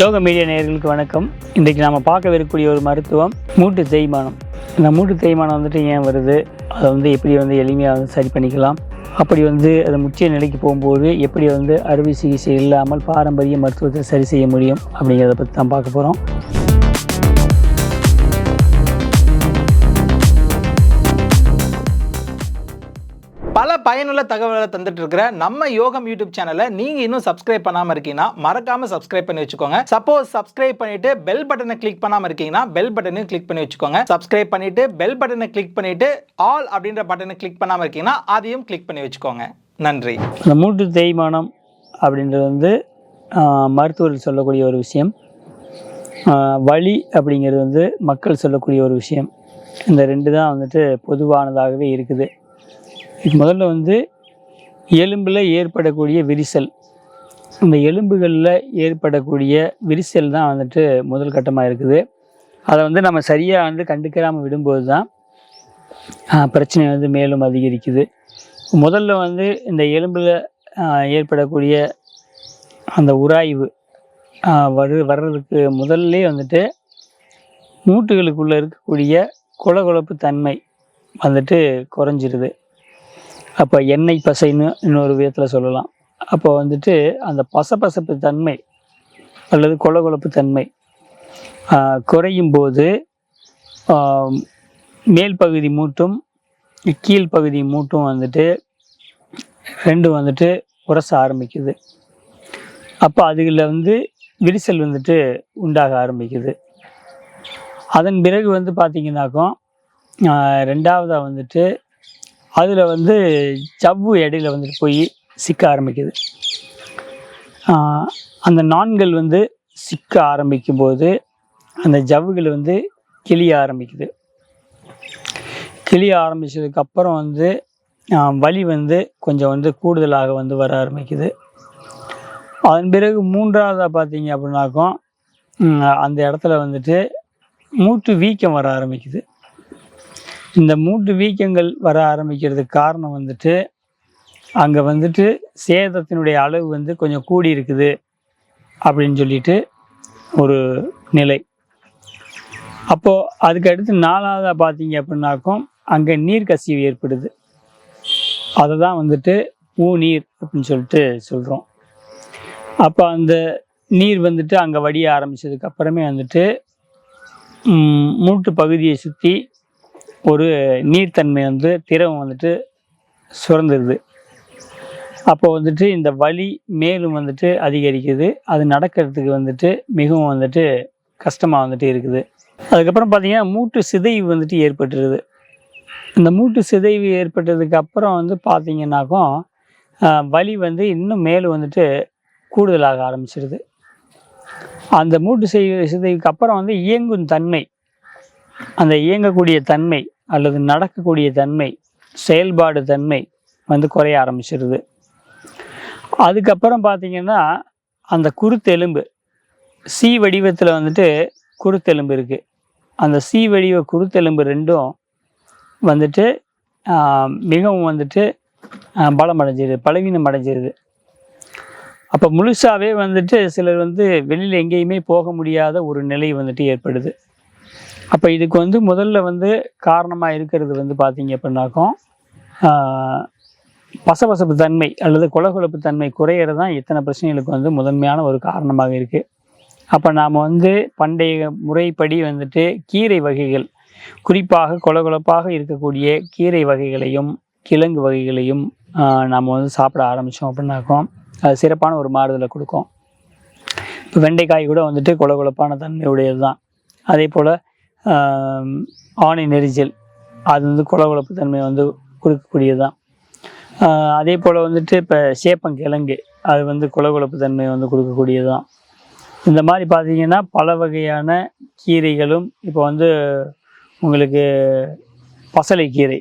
யோக மீடியா நேயர்களுக்கு வணக்கம். இன்றைக்கு நாம் பார்க்கவிருக்கக்கூடிய ஒரு மருத்துவம் மூட்டு தேய்மானம். இந்த மூட்டு தேய்மானம் வந்துட்டு ஏன் வருது? அதை வந்து எப்படி வந்து எளிமையாக வந்து சரி பண்ணிக்கலாம்? அப்படி வந்து அது முக்கிய நிலைக்கு போகும்போது எப்படி வந்து அறுவை சிகிச்சை இல்லாமல் பாரம்பரிய மருத்துவத்தை சரி செய்ய முடியும் அப்படிங்கிறத பற்றி தான் பார்க்க போகிறோம் பல பயனுள்ள தகவல்களை தந்துட்டு இருக்கிற நம்ம யோகம் யூடியூப் சேனலை நீங்க இன்னும் சப்ஸ்கிரைப் பண்ணாம இருக்கீங்கன்னா மறக்காம சப்ஸ்கிரைப் பண்ணி வச்சுக்கோங்க. சப்போஸ் சப்ஸ்கிரைப் பண்ணிட்டு பெல் பட்டனை கிளிக் பண்ணாம இருக்கீங்கன்னா பெல் பட்டனையும் கிளிக் பண்ணி வச்சுக்கோங்க. சப்ஸ்கிரைப் பண்ணிட்டு பெல் பட்டனை கிளிக் பண்ணிட்டு ஆல் அப்படின்ற பட்டனை கிளிக் பண்ணாம இருக்கீங்கன்னா அதையும் கிளிக் பண்ணி வச்சுக்கோங்க. நன்றி. இந்த மூட்டு தேய்மானம் அப்படின்றது வந்து மருத்துவர்கள் சொல்லக்கூடிய ஒரு விஷயம். வழி அப்படிங்கிறது வந்து மக்கள் சொல்லக்கூடிய ஒரு விஷயம். இந்த ரெண்டு தான் வந்துட்டு பொதுவானதாகவே இருக்குது. முதல்ல வந்து எலும்பில் ஏற்படக்கூடிய விரிசல். அந்த எலும்புகளில் ஏற்படக்கூடிய விரிசல் தான் வந்துட்டு முதல் கட்டமாக இருக்குது. அதை வந்து நம்ம சரியாக வந்து கண்டுக்கிறாமல் விடும்போது தான் பிரச்சனை வந்து மேலும் அதிகரிக்குது. முதல்ல வந்து இந்த எலும்பில் ஏற்படக்கூடிய அந்த உராய்வு வரு வர்றதுக்கு முதல்ல வந்துட்டு மூட்டுகளுக்குள்ளே இருக்கக்கூடிய கொலகொலப்பு தன்மை வந்துட்டு குறைஞ்சிருது. அப்போ எண்ணெய் பசைன்னு இன்னொரு விதத்தில் சொல்லலாம். அப்போ வந்துட்டு அந்த பசபசப்பு தன்மை அல்லது கொலகொலப்பு தன்மை குறையும் போது மேல் பகுதி மூட்டும் கீழ்ப்பகுதி மூட்டும் வந்துட்டு ரெண்டும் வந்துட்டு உரச ஆரம்பிக்குது. அப்போ அதுகளில் வந்து விரிசல் வந்துட்டு உண்டாக ஆரம்பிக்குது. அதன் பிறகு வந்து பார்த்திங்கனாக்கும் ரெண்டாவதாக வந்துட்டு அதில் வந்து ஜவ்வு இடையில வந்துட்டு போய் சிக்க ஆரம்பிக்குது. அந்த நான்கள் வந்து சிக்க ஆரம்பிக்கும் போது அந்த ஜவ்வுகள் வந்து கிளிய ஆரம்பிக்குது. கிளிய ஆரம்பித்ததுக்கப்புறம் வந்து வலி வந்து கொஞ்சம் வந்து கூடுதலாக வந்து வர ஆரம்பிக்குது. அதன் பிறகு மூன்றாவதாக பார்த்தீங்க அப்படின்னாக்கும் அந்த இடத்துல வந்துட்டு மூட்டு வீக்கம் வர ஆரம்பிக்குது. இந்த மூட்டு வீக்கங்கள் வர ஆரம்பிக்கிறதுக்கு காரணம் வந்துட்டு அங்கே வந்துட்டு சேதத்தினுடைய அளவு வந்து கொஞ்சம் கூடி இருக்குது அப்படின்னு சொல்லிட்டு ஒரு நிலை. அப்போது அதுக்கு அடுத்து நாலாவதாக பார்த்தீங்க அப்படின்னாக்கும் அங்கே நீர் கசிவு ஏற்படுது. அதை தான் வந்துட்டு ஊநீர் அப்படின்னு சொல்லிட்டு சொல்கிறோம் அப்போ அந்த நீர் வந்துட்டு அங்கே வடிய ஆரம்பிச்சதுக்கு அப்புறமே வந்துட்டு மூட்டு பகுதியை சுற்றி ஒரு நீர்த்தன்மை வந்து திரவம் வந்துட்டு சுரந்துருது. அப்போ வந்துட்டு இந்த வலி மேலும் வந்துட்டு அதிகரிக்குது. அது நடக்கிறதுக்கு வந்துட்டு மிகவும் வந்துட்டு கஷ்டமாக வந்துட்டு இருக்குது. அதுக்கப்புறம் பார்த்தீங்கன்னா மூட்டு சிதைவு வந்துட்டு ஏற்பட்டுருது. இந்த மூட்டு சிதைவு ஏற்பட்டதுக்கு அப்புறம் வந்து பார்த்தீங்கன்னாக்கும் வலி வந்து இன்னும் மேலும் வந்துட்டு கூடுதலாக ஆரம்பிச்சிருது. அந்த மூட்டு சிதை சிதைவுக்கு அப்புறம் வந்து இயங்கும் தன்மை அந்த இயங்கக்கூடிய தன்மை அல்லது நடக்கக்கூடிய தன்மை செயல்பாடு தன்மை வந்து குறைய ஆரம்பிச்சிருது. அதுக்கப்புறம் பார்த்தீங்கன்னா அந்த குருத்தெலும்பு சி வடிவத்தில் வந்துட்டு குருத்தெலும்பு இருக்குது அந்த சி வடிவ குருத்தெலும்பு ரெண்டும் வந்துட்டு மிகவும் வந்துட்டு பலமடைஞ்சிருது பலம் அடைஞ்சிருது பலவீனம் அடைஞ்சிருது. அப்போ முழுசாவே வந்துட்டு சிலர் வந்து வெளியில் எங்கேயுமே போக முடியாத ஒரு நிலை வந்துட்டு ஏற்படுது. அப்போ இதுக்கு வந்து முதல்ல வந்து காரணமாக இருக்கிறது வந்து பார்த்தீங்க அப்படின்னாக்கும் பசபசப்பு தன்மை அல்லது கொலகொலப்பு தன்மை குறையிறது தான் இத்தனை பிரச்சனைகளுக்கு வந்து முதன்மையான ஒரு காரணமாக இருக்குது அப்போ நாம் வந்து பண்டைய முறைப்படி வந்துட்டு கீரை வகைகள் குறிப்பாக கொலகொலப்பாக இருக்கக்கூடிய கீரை வகைகளையும் கிழங்கு வகைகளையும் நாம் வந்து சாப்பிட ஆரம்பித்தோம் அப்படின்னாக்கும் அது சிறப்பான ஒரு மாறுதலை கொடுக்கும். இப்போ வெண்டைக்காய் கூட வந்துட்டு கொலகொலப்பான தன்மை உடையது தான் அதே போல் ஆணை நெரிச்சல். அது வந்து குளகுழப்பு தன்மை வந்து கொடுக்கக்கூடியது தான் அதே போல் வந்துட்டு இப்போ சேப்பங்கிழங்கு அது வந்து குளகுழப்பு தன்மை வந்து கொடுக்கக்கூடியது தான் இந்த மாதிரி பார்த்தீங்கன்னா பல வகையான கீரைகளும் இப்போ வந்து உங்களுக்கு பசலை கீரை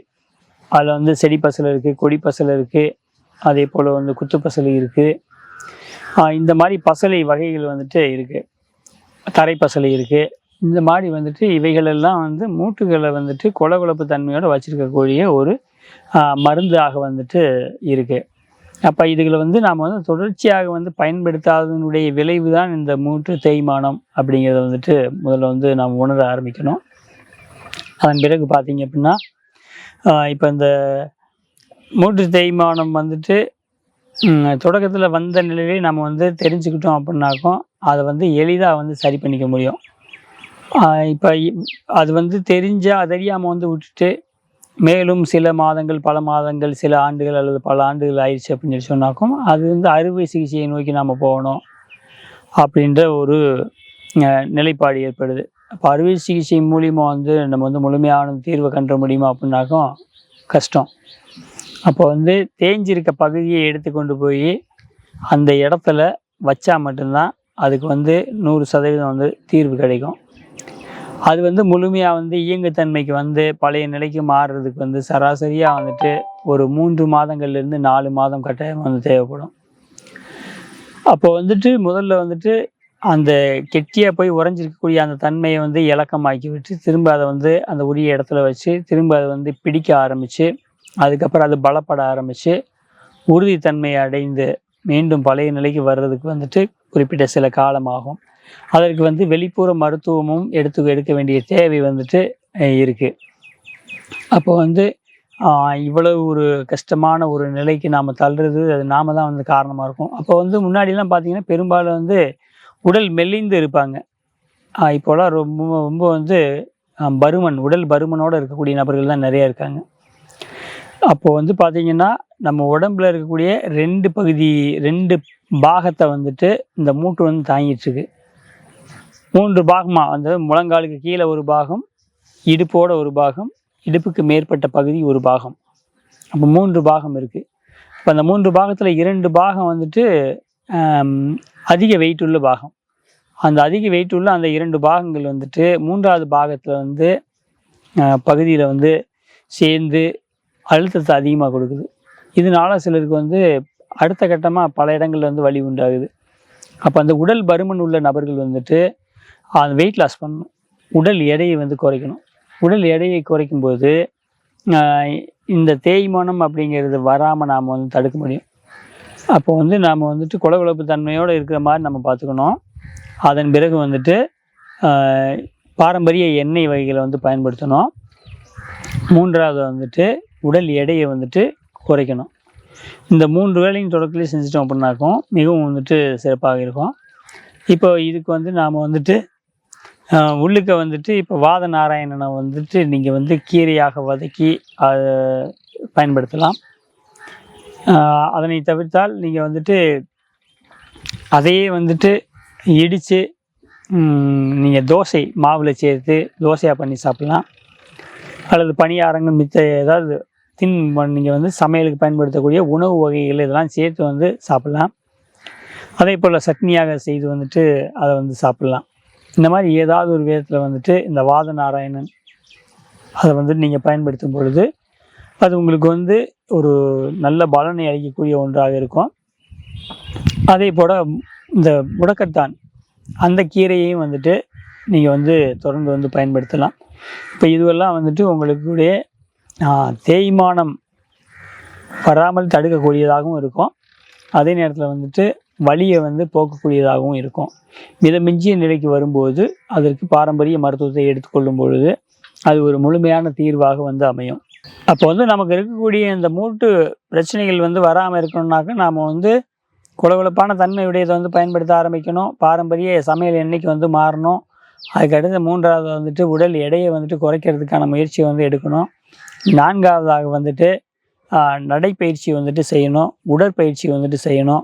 அதில் வந்து செடி பசலை இருக்குது கொடி பசலை இருக்குது அதே போல் வந்து குத்து பசலை இருக்குது இந்த மாதிரி பசலை வகைகள் வந்துட்டு இருக்குது தரை பசலை இருக்குது இந்த மாதிரி வந்துட்டு இவைகளெல்லாம் வந்து மூட்டுகளை வந்துட்டு கொலகொலப்பு தன்மையோடு வச்சுருக்கக்கூடிய ஒரு மருந்தாக வந்துட்டு இருக்குது அப்போ இதுகளை வந்து நாம் வந்து தொடர்ச்சியாக வந்து பயன்படுத்தாததனுடைய விளைவு தான் இந்த மூட்டு தேய்மானம் அப்படிங்கிறத வந்துட்டு முதல்ல வந்து நாம் உணர ஆரம்பிக்கணும். அதன் பிறகு பார்த்தீங்க அப்படின்னா இப்போ இந்த மூட்டு தேய்மானம் வந்துட்டு தொடக்கத்தில் வந்த நிலையிலே நம்ம வந்து தெரிஞ்சுக்கிட்டோம் அப்படின்னாக்கும் அதை வந்து எளிதாக வந்து சரி பண்ணிக்க முடியும். இப்போ அது வந்து தெரிஞ்சால் தெரியாமல் வந்து விட்டுட்டு மேலும் சில மாதங்கள் பல மாதங்கள் சில ஆண்டுகள் அல்லது பல ஆண்டுகள் ஆயிடுச்சு அப்படின்னு சொல்லி சொன்னாக்கும் அது வந்து அறுவை சிகிச்சையை நோக்கி நாம் போகணும் அப்படின்ற ஒரு நிலைப்பாடு ஏற்படுது. அப்போ அறுவை சிகிச்சை மூலிமா வந்து நம்ம வந்து முழுமையான தீர்வை கண்ட முடியுமா அப்படின்னாக்கும் கஷ்டம். அப்போ வந்து தேஞ்சிருக்க பகுதியை எடுத்து கொண்டு போய் அந்த இடத்துல வச்சா மட்டும்தான் அதுக்கு வந்து நூறு சதவீதம் வந்து தீர்வு கிடைக்கும். அது வந்து முழுமையாக வந்து இயங்குத்தன்மைக்கு வந்து பழைய நிலைக்கு மாறுறதுக்கு வந்து சராசரியாக வந்துட்டு ஒரு மூன்று மாதங்கள்லேருந்து நாலு மாதம் கட்டாயம் வந்து தேவைப்படும். அப்போ வந்துட்டு முதல்ல வந்துட்டு அந்த கெட்டியாக போய் உறைஞ்சிருக்கக்கூடிய அந்த தன்மையை வந்து இலக்கமாக்கி விட்டு திரும்ப அதை வந்து அந்த உரிய இடத்துல வச்சு திரும்ப அதை வந்து பிடிக்க ஆரம்பித்து அதுக்கப்புறம் அது பலப்பட ஆரம்பித்து உறுதித்தன்மையை அடைந்து மீண்டும் பழைய நிலைக்கு வர்றதுக்கு வந்துட்டு குறிப்பிட்ட சில காலமாகும். அதற்கு வந்து வெளிப்புற மருத்துவமும் எடுத்து எடுக்க வேண்டிய தேவை வந்துட்டு இருக்குது அப்போ வந்து இவ்வளவு ஒரு கஷ்டமான ஒரு நிலைக்கு நாம் தள்ளுறது அது நாம தான் வந்து காரணமாக இருக்கும். அப்போ வந்து முன்னாடிலாம் பார்த்தீங்கன்னா பெரும்பாலும் வந்து உடல் மெலிந்து இருப்பாங்க. இப்போலாம் ரொம்ப ரொம்ப வந்து பருமன் உடல் பருமனோடு இருக்கக்கூடிய நபர்கள் தான் நிறைய இருக்காங்க. அப்போது வந்து பார்த்தீங்கன்னா நம்ம உடம்புல இருக்கக்கூடிய ரெண்டு பகுதி ரெண்டு பாகத்தை வந்துட்டு இந்த மூட்டு வந்து தாங்கிட்டுருக்கு மூன்று பாகமா அந்த முழங்காலுக்கு கீழே ஒரு பாகம் இடுப்போட ஒரு பாகம் இடுப்புக்கு மேற்பட்ட பகுதி ஒரு பாகம். அப்போ மூன்று பாகம் இருக்குது இப்போ அந்த மூன்று பாகத்தில் இரண்டு பாகம் வந்துட்டு அதிக வெயிட் உள்ள பாகம். அந்த அதிக வெயிட் உள்ள அந்த இரண்டு பாகங்கள் வந்துட்டு மூன்றாவது பாகத்தில் வந்து பகுதியில் வந்து சேர்ந்து அழுத்தத்தை அதிகமாக கொடுக்குது. இதனால சிலருக்கு வந்து அடுத்த கட்டமாக பல இடங்கள்ல வந்து வழி உண்டாகுது. அப்போ அந்த உடல் பருமன் உள்ள நபர்கள் வந்துட்டு அந்த வெயிட் லாஸ் பண்ணணும். உடல் எடையை வந்து குறைக்கணும். உடல் எடையை குறைக்கும்போது போது இந்த தேய்மானம் அப்படிங்கிறது வராமல் நாம் வந்து தடுக்க முடியும். அப்போ வந்து நாம் வந்துட்டு குளகுழப்பு தன்மையோடு இருக்கிற மாதிரி நம்ம பார்த்துக்கணும். அதன் பிறகு வந்துட்டு பாரம்பரிய எண்ணெய் வகைகளை வந்து பயன்படுத்தணும். மூன்றாவது வந்துட்டு உடல் எடையை வந்துட்டு குறைக்கணும். இந்த மூன்று வேலையும் தொடக்கத்திலே செஞ்சிட்டோம் அப்படின்னாக்கும் மிகவும் வந்துட்டு சிறப்பாக இருக்கும். இப்போ இதுக்கு வந்து நாம் வந்துட்டு உள்ளுக்க வந்துட்டு இப்போ வாத நாராயணனை வந்துட்டு நீங்கள் வந்து கீரையாக வதக்கி அதை பயன்படுத்தலாம். அதனை தவிர்த்தால் நீங்கள் வந்துட்டு அதையே வந்துட்டு இடித்து நீங்கள் தோசை மாவில் சேர்த்து தோசையாக பண்ணி சாப்பிட்லாம். அல்லது பணியாரங்கள் மித்த ஏதாவது தின் நீங்கள் வந்து சமையலுக்கு பயன்படுத்தக்கூடிய உணவு வகைகள் இதெல்லாம் சேர்த்து வந்து சாப்பிட்லாம். அதே போல் சட்னியாக செய்து வந்துட்டு அதை வந்து சாப்பிட்லாம். இந்த மாதிரி ஏதாவது ஒரு விதத்தில் வந்துட்டு இந்த வாத நாராயணன் அதை வந்துட்டு நீங்கள் பயன்படுத்தும் பொழுது அது உங்களுக்கு வந்து ஒரு நல்ல பலனை அளிக்கக்கூடிய ஒன்றாக இருக்கும். அதே போல் இந்த முடக்கத்தான் அந்த கீரையையும் வந்துட்டு நீங்கள் வந்து தொடர்ந்து வந்து பயன்படுத்தலாம். இப்போ இதுவெல்லாம் வந்துட்டு உங்களுக்குடைய தேய்மானம் வராமல் தடுக்கக்கூடியதாகவும் இருக்கும். அதே நேரத்தில் வந்துட்டு வலியை வந்து போக்கக்கூடியதாகவும் இருக்கும். மிதமிஞ்சிய நிலைக்கு வரும்போது அதற்கு பாரம்பரிய மருத்துவத்தை எடுத்துக்கொள்ளும் பொழுது அது ஒரு முழுமையான தீர்வாக வந்து அமையும். அப்போ வந்து நமக்கு இருக்கக்கூடிய இந்த மூட்டு பிரச்சனைகள் வந்து வராமல் இருக்கணும்னாக்க நாம் வந்து குளகுளப்பான தன்மையுடையதை வந்து பயன்படுத்த ஆரம்பிக்கணும். பாரம்பரிய சமையல் எண்ணெய்க்கு வந்து மாறணும். அதுக்கடுத்து மூன்றாவது வந்துட்டு உடல் எடையை வந்துட்டு குறைக்கிறதுக்கான முயற்சியை வந்து எடுக்கணும். நான்காவதாக வந்துட்டு நடைப்பயிற்சி வந்துட்டு செய்யணும். உடற்பயிற்சி வந்துட்டு செய்யணும்.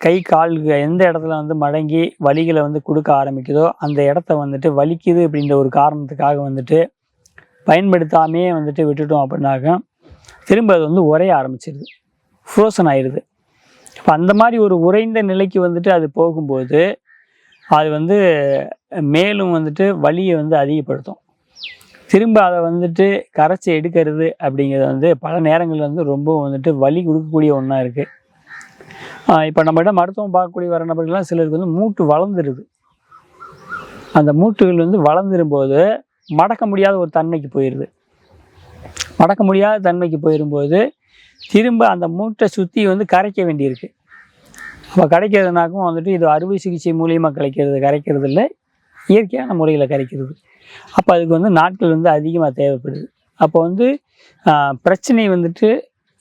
கை கால் எந்த இடத்துல வந்து மடங்கி வலிகளை வந்து கொடுக்க ஆரம்பிக்குதோ அந்த இடத்த வந்துட்டு வலிக்குது அப்படின்ற ஒரு காரணத்துக்காக வந்துட்டு பயன்படுத்தாமே வந்துட்டு விட்டுட்டோம் அப்படின்னாக்க திரும்ப அது வந்து உரைய ஆரம்பிச்சிருது. ஃப்ரோசன் ஆயிடுது இப்போ அந்த மாதிரி ஒரு உறைந்த நிலைக்கு வந்துட்டு அது போகும்போது அது வந்து மேலும் வந்துட்டு வலியை வந்து அதிகப்படுத்தும். திரும்ப அதை வந்துட்டு கரைச்சி எடுக்கிறது அப்படிங்கிறது வந்து பல நேரங்களில் வந்து ரொம்ப வந்துட்டு வலி கொடுக்கக்கூடிய ஒன்றா இருக்குது இப்போ நம்மகிட்ட மருத்துவம் பார்க்கக்கூடிய வர நபர்கள்லாம் சிலருக்கு வந்து மூட்டு வளர்ந்துருது. அந்த மூட்டுகள் வந்து வளர்ந்துரும்போது மடக்க முடியாத ஒரு தன்மைக்கு போயிடுது மடக்க முடியாத தன்மைக்கு போயிடும்போது திரும்ப அந்த மூட்டை சுற்றி வந்து கரைக்க வேண்டியிருக்கு. அப்போ கரைக்கிறதுனாக்கும் வந்துட்டு இது அறுவை சிகிச்சை மூலியமாக கிடைக்கிறது கரைக்கிறது இல்லை இயற்கையான முறையில் கரைக்கிறது. அப்போ அதுக்கு வந்து நாட்கள் வந்து அதிகமாக தேவைப்படுது. அப்போ வந்து பிரச்சனை வந்துட்டு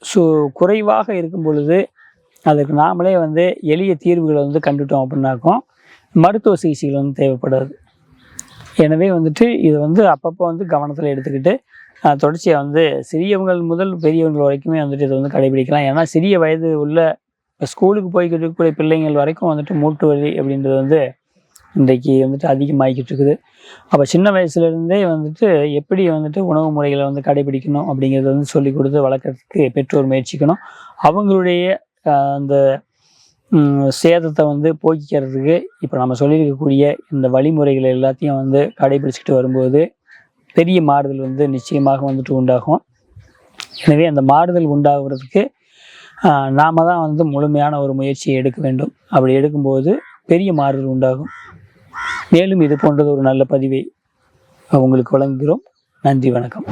சு குறைவாக இருக்கும் பொழுது அதுக்கு நாமளே வந்து எளிய தீர்வுகளை வந்து கண்டுட்டோம் அப்படின்னாக்கும் மருத்துவ சிகிச்சைகள் வந்து தேவைப்படாது எனவே வந்துட்டு இது வந்து அப்பப்போ வந்து கவனத்தில் எடுத்துக்கிட்டு தொடர்ச்சியாக வந்து சிறியவங்கள் முதல் பெரியவங்கள் வரைக்குமே வந்துட்டு இதை வந்து கடைபிடிக்கலாம். ஏன்னா சிறிய வயது உள்ள இப்போ ஸ்கூலுக்கு போய்கிட்டு இருக்கக்கூடிய பிள்ளைங்கள் வரைக்கும் வந்துட்டு மூட்டு வலி அப்படின்றது வந்து இன்றைக்கு வந்துட்டு அதிகமாகிக்கிட்டு இருக்குது. அப்போ சின்ன வயசுலேருந்தே வந்துட்டு எப்படி வந்துட்டு உணவு முறைகளை வந்து கடைபிடிக்கணும் அப்படிங்கிறத வந்து சொல்லி கொடுத்து வளர்க்குறதுக்கு பெற்றோர் முயற்சிக்கணும். அவங்களுடைய அந்த சேதத்தை வந்து போக்கிக்கிறதுக்கு இப்போ நம்ம சொல்லியிருக்கக்கூடிய இந்த வழிமுறைகள் எல்லாத்தையும் வந்து கடைபிடிச்சிட்டு வரும்போது பெரிய மாறுதல் வந்து நிச்சயமாக வந்துட்டு உண்டாகும். எனவே அந்த மாறுதல் உண்டாகிறதுக்கு நாம் தான் வந்து முழுமையான ஒரு முயற்சியை எடுக்க வேண்டும். அப்படி எடுக்கும்போது பெரிய மாறுதல் உண்டாகும். மேலும் இது போன்றது ஒரு நல்ல பதிவை உங்களுக்கு வழங்குகிறோம். நன்றி வணக்கம்.